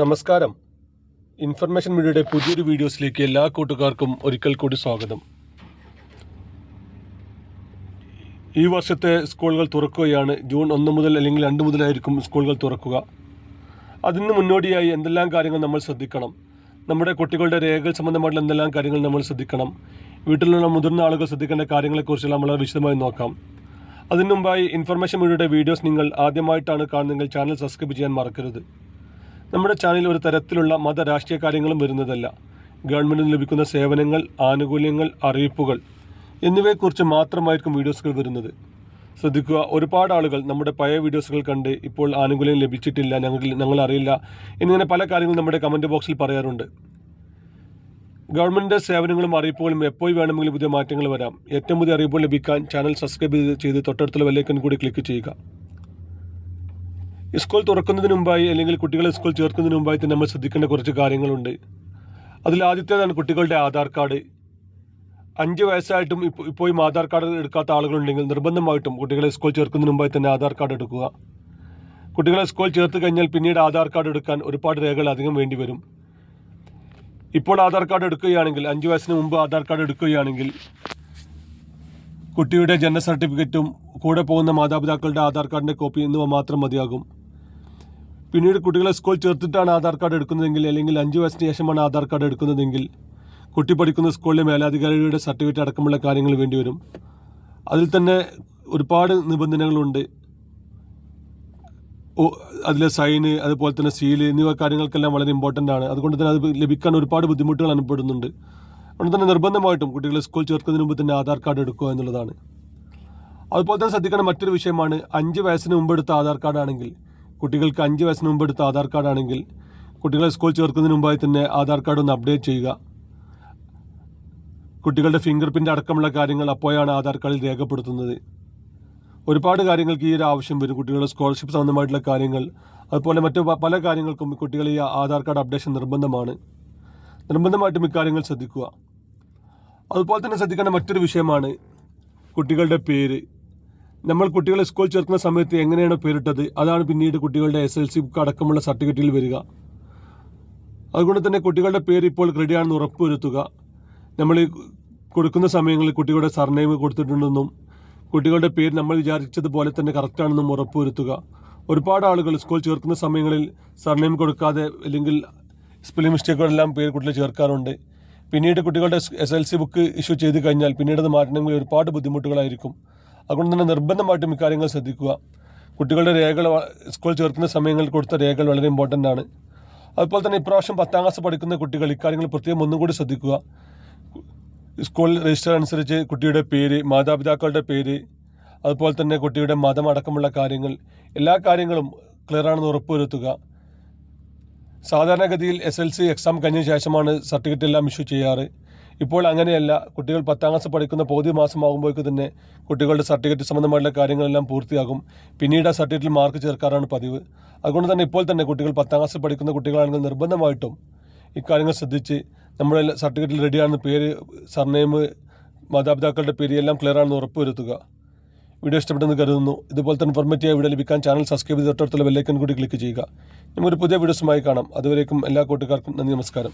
നമസ്കാരം. ഇൻഫർമേഷൻ മീഡിയയുടെ പുതിയൊരു വീഡിയോസിലേക്ക് എല്ലാ കൂട്ടുകാർക്കും ഒരിക്കൽ കൂടി സ്വാഗതം. ഈ വർഷത്തെ സ്കൂളുകൾ തുറക്കുകയാണ്. ജൂൺ ഒന്ന് മുതൽ അല്ലെങ്കിൽ രണ്ട് മുതലായിരിക്കും സ്കൂളുകൾ തുറക്കുക. അതിന് മുന്നോടിയായി എന്തെല്ലാം കാര്യങ്ങൾ നമ്മൾ ശ്രദ്ധിക്കണം? നമ്മുടെ കുട്ടികളുടെ രേഖകൾ സംബന്ധമായിട്ടുള്ള എന്തെല്ലാം കാര്യങ്ങൾ നമ്മൾ ശ്രദ്ധിക്കണം? വീട്ടിലുള്ള മുതിർന്ന ആളുകൾ ശ്രദ്ധിക്കേണ്ട കാര്യങ്ങളെക്കുറിച്ച് നമ്മൾ വിശദമായി നോക്കാം. അതിനുമുമ്പായി ഇൻഫർമേഷൻ മീഡിയയുടെ വീഡിയോസ് നിങ്ങൾ ആദ്യമായിട്ടാണ് കാണുന്നതെങ്കിൽ ചാനൽ സബ്സ്ക്രൈബ് ചെയ്യാൻ മറക്കരുത്. നമ്മുടെ ചാനലിൽ ഒരു തരത്തിലുള്ള മത രാഷ്ട്രീയ കാര്യങ്ങളും വരുന്നതല്ല. ഗവൺമെന്റിന് ലഭിക്കുന്ന സേവനങ്ങൾ ആനുകൂല്യങ്ങൾ അറിയിപ്പുകൾ എന്നിവയെക്കുറിച്ച് മാത്രമായിരിക്കും വീഡിയോസുകൾ വരുന്നത്. ശ്രദ്ധിക്കുക ഒരുപാട് ആളുകൾ നമ്മുടെ പഴയ വീഡിയോസുകൾ കണ്ട് ഇപ്പോൾ ആനുകൂല്യം ലഭിച്ചിട്ടില്ല ഞങ്ങൾ ഞങ്ങൾ അറിയില്ല എന്നിങ്ങനെ പല കാര്യങ്ങളും നമ്മുടെ കമന്റ് ബോക്സിൽ പറയാറുണ്ട്. ഗവൺമെന്റ് സേവനങ്ങളും അറിയിപ്പുകളും എപ്പോൾ വേണമെങ്കിലും പുതിയ മാറ്റങ്ങൾ വരാം. ഏറ്റവും പുതിയ അറിയിപ്പുകൾ ലഭിക്കാൻ ചാനൽ സബ്സ്ക്രൈബ് ചെയ്ത് തൊട്ടടുത്തുള്ള വെല്ലേക്കൻ കൂടി ക്ലിക്ക് ചെയ്യുക. സ്കൂൾ തുറക്കുന്നതിന് മുമ്പായി അല്ലെങ്കിൽ കുട്ടികളെ സ്കൂൾ ചേർക്കുന്നതിന് മുമ്പായി തന്നെ നമ്മൾ ശ്രദ്ധിക്കേണ്ട കുറച്ച് കാര്യങ്ങളുണ്ട്. അതിൽ ആദ്യത്തേതാണ് കുട്ടികളുടെ ആധാർ കാർഡ്. അഞ്ച് വയസ്സായിട്ടും ഇപ്പോൾ ഇപ്പോഴും ആധാർ കാർഡ് എടുക്കാത്ത ആളുകളുണ്ടെങ്കിൽ നിർബന്ധമായിട്ടും കുട്ടികളെ സ്കൂൾ ചേർക്കുന്നതിന് മുമ്പായി തന്നെ ആധാർ കാർഡ് എടുക്കുക. കുട്ടികളെ സ്കൂൾ ചേർത്ത് കഴിഞ്ഞാൽ പിന്നീട് ആധാർ കാർഡ് എടുക്കാൻ ഒരുപാട് രേഖകൾ അധികം വേണ്ടി വരും. ഇപ്പോൾ ആധാർ കാർഡ് എടുക്കുകയാണെങ്കിൽ അഞ്ച് വയസ്സിന് മുമ്പ് ആധാർ കാർഡ് എടുക്കുകയാണെങ്കിൽ കുട്ടിയുടെ ജനന സർട്ടിഫിക്കറ്റും കൂടെ പോകുന്ന മാതാപിതാക്കളുടെ ആധാർ കാർഡിന്റെ കോപ്പി എന്നിവ മാത്രം മതിയാകും. പിന്നീട് കുട്ടികളെ സ്കൂൾ ചേർത്തിട്ടാണ് ആധാർ കാർഡ് എടുക്കുന്നതെങ്കിൽ അല്ലെങ്കിൽ അഞ്ച് വയസ്സിന് ശേഷമാണ് ആധാർ കാർഡ് എടുക്കുന്നതെങ്കിൽ കുട്ടി പഠിക്കുന്ന സ്കൂളിലെ മേലധികാരിയുടെ സർട്ടിഫിക്കറ്റ് അടക്കമുള്ള കാര്യങ്ങൾ വേണ്ടിവരും അതിൽ തന്നെ ഒരുപാട് നിബന്ധനകളുണ്ട്. അതിലെ സൈന് അതുപോലെ തന്നെ സീൽ എന്നിവ കാര്യങ്ങൾക്കെല്ലാം വളരെ ഇമ്പോർട്ടന്റ് ആണ്. അതുകൊണ്ട് തന്നെ അത് ലഭിക്കാൻ ഒരുപാട് ബുദ്ധിമുട്ടുകൾ അനുഭവപ്പെടുന്നുണ്ട്. അതുകൊണ്ട് തന്നെ നിർബന്ധമായിട്ടും കുട്ടികളെ സ്കൂൾ ചേർക്കുന്നതിന് മുമ്പ് തന്നെ ആധാർ കാർഡ് എടുക്കുക എന്നുള്ളതാണ്. അതുപോലെ തന്നെ ശ്രദ്ധിക്കേണ്ട മറ്റൊരു വിഷയമാണ് അഞ്ച് വയസ്സിന് മുമ്പ് എടുത്ത ആധാർ കാർഡ് ആണെങ്കിൽ കുട്ടികൾക്ക് അഞ്ച് വയസ്സിന് മുമ്പ് എടുത്ത ആധാർ കാർഡാണെങ്കിൽ കുട്ടികളെ സ്കൂൾ ചേർക്കുന്നതിന് മുമ്പായി തന്നെ ആധാർ കാർഡ് ഒന്ന് അപ്ഡേറ്റ് ചെയ്യുക. കുട്ടികളുടെ ഫിംഗർ പ്രിന്റ് അടക്കമുള്ള കാര്യങ്ങൾ അപ്പോഴാണ് ആധാർ കാർഡിൽ രേഖപ്പെടുത്തുന്നത്. ഒരുപാട് കാര്യങ്ങൾക്ക് ഈ ഒരു ആവശ്യം വരും. കുട്ടികളുടെ സ്കോളർഷിപ്പ് സംബന്ധമായിട്ടുള്ള കാര്യങ്ങൾ അതുപോലെ മറ്റു പല കാര്യങ്ങൾക്കും കുട്ടികൾ ഈ ആധാർ കാർഡ് അപ്ഡേഷൻ നിർബന്ധമാണ്. നിർബന്ധമായിട്ടും ഇക്കാര്യങ്ങൾ ശ്രദ്ധിക്കുക. അതുപോലെ തന്നെ ശ്രദ്ധിക്കേണ്ട മറ്റൊരു വിഷയമാണ് കുട്ടികളുടെ പേര്. നമ്മൾ കുട്ടികളെ സ്കൂൾ ചേർക്കുന്ന സമയത്ത് എങ്ങനെയാണ് പേരിട്ടത്? അതാണ് പിന്നീട് കുട്ടികളുടെ എസ് എൽ സി ബുക്ക് അടക്കമുള്ള സർട്ടിഫിക്കറ്റിൽ വരിക. അതുകൊണ്ട് തന്നെ കുട്ടികളുടെ പേര് ഇപ്പോൾ റെഡിയാണെന്ന് ഉറപ്പുവരുത്തുക. നമ്മൾ കൊടുക്കുന്ന സമയങ്ങളിൽ കുട്ടികളുടെ സർനെയിം കൊടുത്തിട്ടുണ്ടെന്നും കുട്ടികളുടെ പേര് നമ്മൾ വിചാരിച്ചതുപോലെ തന്നെ കറക്റ്റാണെന്നും ഉറപ്പുവരുത്തുക. ഒരുപാട് ആളുകൾ സ്കൂൾ ചേർക്കുന്ന സമയങ്ങളിൽ സർനെയിം കൊടുക്കാതെ അല്ലെങ്കിൽ സ്പെല്ലിംഗ് മിസ്റ്റേക്കുകളെല്ലാം പേര് കുട്ടികൾ ചേർക്കാറുണ്ട്. പിന്നീട് കുട്ടികളുടെ S L C book issue ചെയ്ത് കഴിഞ്ഞാൽ പിന്നീട് അത് മാറ്റണമെങ്കിൽ ഒരുപാട് ബുദ്ധിമുട്ടുകളായിരിക്കും. അതുകൊണ്ട് തന്നെ നിർബന്ധമായിട്ടും ഇക്കാര്യങ്ങൾ ശ്രദ്ധിക്കുക. കുട്ടികളുടെ രേഖകൾ സ്കൂൾ ചേർക്കുന്ന സമയങ്ങളിൽ കൊടുത്ത രേഖകൾ വളരെ ഇമ്പോർട്ടന്റ് ആണ്. അതുപോലെ തന്നെ ഇപ്രാവശ്യം പത്താം ക്ലാസ് പഠിക്കുന്ന കുട്ടികൾ ഇക്കാര്യങ്ങൾ പ്രത്യേകം ഒന്നും കൂടി ശ്രദ്ധിക്കുക. സ്കൂൾ രജിസ്റ്റർ അനുസരിച്ച് കുട്ടിയുടെ പേര് മാതാപിതാക്കളുടെ പേര് അതുപോലെ തന്നെ കുട്ടിയുടെ മതമടക്കമുള്ള കാര്യങ്ങൾ എല്ലാ കാര്യങ്ങളും ക്ലിയർ ആണെന്ന് ഉറപ്പുവരുത്തുക. സാധാരണഗതിയിൽ എസ് എൽ സി എക്സാം കഴിഞ്ഞ ശേഷമാണ് സർട്ടിഫിക്കറ്റ് എല്ലാം ഇഷ്യൂ ചെയ്യാറ്. ഇപ്പോൾ അങ്ങനെയല്ല. കുട്ടികൾ പത്താം ക്ലാസ് പഠിക്കുന്ന പകുതി മാസമാകുമ്പോഴേക്ക് തന്നെ കുട്ടികളുടെ സർട്ടിഫിക്കറ്റ് സംബന്ധമായിട്ടുള്ള കാര്യങ്ങളെല്ലാം പൂർത്തിയാകും. പിന്നീട് ആ സർട്ടിഫിക്കറ്റിൽ മാർക്ക് ചേർക്കാറാണ് പതിവ്. അതുകൊണ്ട് തന്നെ ഇപ്പോൾ തന്നെ കുട്ടികൾ പത്താം ക്ലാസ് പഠിക്കുന്ന കുട്ടികളാണെങ്കിൽ നിർബന്ധമായിട്ടും ഇക്കാര്യങ്ങൾ ശ്രദ്ധിച്ച് നമ്മുടെ സർട്ടിഫിക്കറ്റിൽ റെഡിയാണെന്ന് പേര് സർനെയിം മാതാപിതാക്കളുടെ പേര് എല്ലാം ക്ലിയർ ആണെന്ന് ഉറപ്പുവരുത്തുക. വീഡിയോ ഇഷ്ടപ്പെട്ടെന്ന് കരുതുന്നു. ഇതുപോലത്തെ ഇൻഫോർമേറ്റീവ് വീഡിയോ ലഭിക്കാൻ ചാനൽ സബ്സ്ക്രൈബ് ചെയ്ത് തൊട്ടടുത്തുള്ള ബെല്ലൈക്കൻ കൂടി ക്ലിക്ക് ചെയ്യുക. നമുക്ക് ഒരു പുതിയ വീഡിയോസുമായി കാണാം. അതുവരേക്കും എല്ലാ കൂട്ടുകാർക്കും നന്ദി നമസ്കാരം.